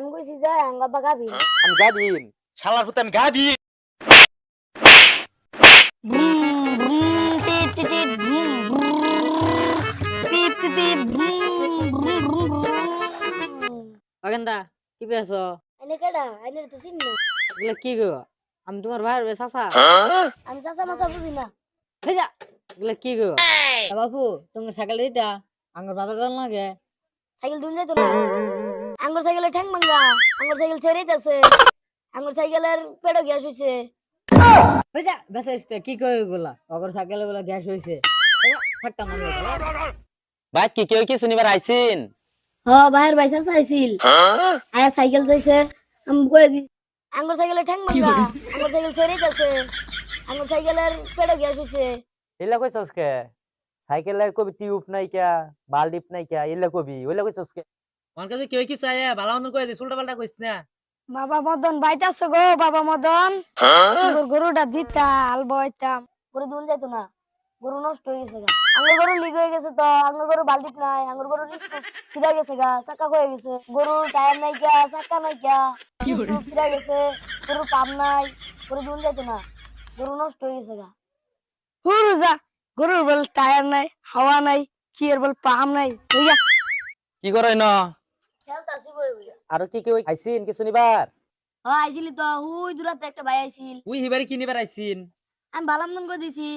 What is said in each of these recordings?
আমি কইছি যে আঙ্গাব্বা গাবি আমি গাবিন শালার পুতে আমি গাবি অগেন্দা কি পেয়েছ আইনে কেডা আইনে তো চিনি না এগুলো কি গো আমি তোমার ভাইয়ের বে চাচা আমি চাচা মাচা বুঝি না ঠিক আছে এগুলো কি গো তা বাপু তোমার সাইকেল দিতা আমার বাজার জান লাগে সাইকেল দুন যাইতো না আঙ্গুর সাইকেলে ঠ্যাং ভাঙ্গা আঙ্গুর সাইকেল ছেড়েইতেছে। আঙ্গুর সাইকেলের পেড়ো গ্যাস হইছে। ঠিক আছে বেসে এসতে কি কই এগুলা অগর সাইকেলগুলা গ্যাস হইছে। থাকতাম আমি ভাই কি কেউ কি শুনিবার আইছিন? হ ভাইয়ের ভাই চাচা আইছিল আয়া সাইকেল যাইছে আমি কই দি আঙ্গুর সাইকেলে ঠ্যাং ভাঙ্গা আঙ্গুর সাইকেল ছেড়েইতেছে। আঙ্গুর সাইকেলের পেড়ো গ্যাস হইছে। এলা কইছস কে সাইকেলের কবি টিউব নাই কিয়া বালডিপ নাই কিয়া এলা কবি? ওইলা কইছস কে আমার কাছে কেউ কি চাই ভালো মতন কয়ে দিস উল্টা পাল্টা কইস না। বাবা মদন বাইতাছো গো বাবা মদন। গরুটা দিতা হাল বইতাম গরু দুন যাইতো না গরু নষ্ট হয়ে গেছে গা। আঙ্গুর গরু লিক হয়ে গেছে তো আঙ্গুর গরু বালতিত নাই আঙ্গুর গরু ছিড়া গেছে গা চাকা হয়ে গেছে। গরু টায়ার নাই গা চাকা নাই গা। ছিড়া গেছে গরু পাম নাই গরু দুন যাইতো না গরু নষ্ট হয়ে গেছে গা। হুরু যা গরুর বল টায়ার নাই হাওয়া নাই কি এর বল পাম নাই কি করই ন আর কি কেউ আইছিন কি শুনিবার হ্যাঁ আইছিলি তো হুই দূরাতে একটা ভাই আইছিল উই হিবারে কিনিবার আইছিন আমি বালাম নাম করে দিছি।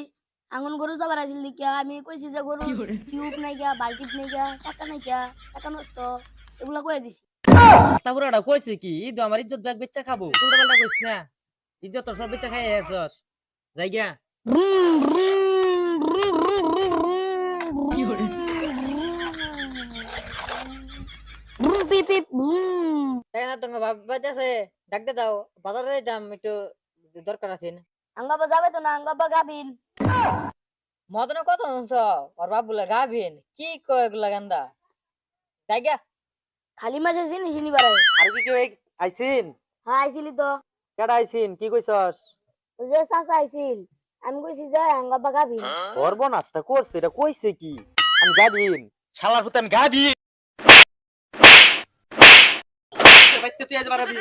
আঙ্গুন গরু যাবার আছিল দেখিয়া আমি কইছি যে গরু টিউব নাই গিয়া বালতিত নাই গিয়া চাকা নাই গিয়া চাকা নষ্ট এগুলা কয়ে দিছি। তারপরে কইছে কি ই ঈদ আমার ইজ্জত ব্যাগ বেচা খাব। উল্টা পাল্টা কইস না? ইজ্জত সব বেচা খাই আসছস যাই গিয়া। তাই না তোমার বাপ বাজাছে ডাকতে দাও। বাজারে যাইতাম একটু দরকার আছে আঙ্গাবা যাবে তো না? আঙ্গাবা গাবিন মদনে কত শুনছ? ওর বাপ বলে গাভিন। কি কয় এগুলা গান্দা? তাই গা খালি মাসে চিনি চিনি বাড়ায় আর কি কেউ আইছিন? হ্যাঁ আইছিলি তো। কেডা আইছিন? কি কইছস? যে চাচা আইছিল। আমি কইছি যে আঙ্গাবা গাবিন সর্বনাশটা করছে এটা কইছে কি? আমি গাবিন শালার পুতে আমি বাইতে তুই আজ বাড়াবি